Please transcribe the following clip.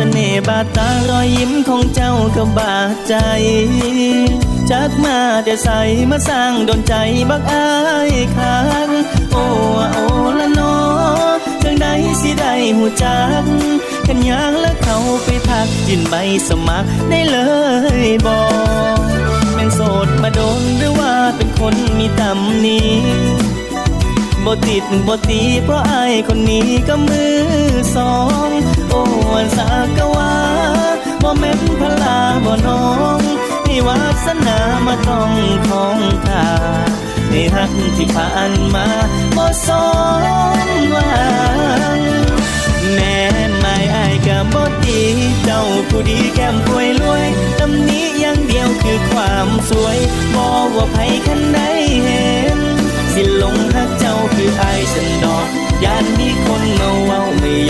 เสน่ห์บาดตารอยยิ้มของเจ้าก็บาดใจจักมาแต่ใสมาสร้างดนใจบักอายคักโอ้โอ้ละนอจังใดสิได้หูจักขันยางและเขาไปทักยินใบสมัครได้เลยบอกเป็นโสดมาโดนหรือว่าเป็นคนมีตำหนี้บ่ติดบ่ตีเพราะอายคนนี้ก็มือ บ่แม่นพลาบ่น้องให้วาสนามาต้องของทาให้หักที่ผ่านมาบ่สมหวังแม่ไม่อายก็บ่ตีเจ้าผู้ดีแก้มป่วยรวยตำนี้อย่างเดียวคือความสวยบ่ว่าไผคันใดเห็น สิหลงหักเจ้าคืออายฉันดอกยานมีคนมาเว้าไม่ยอม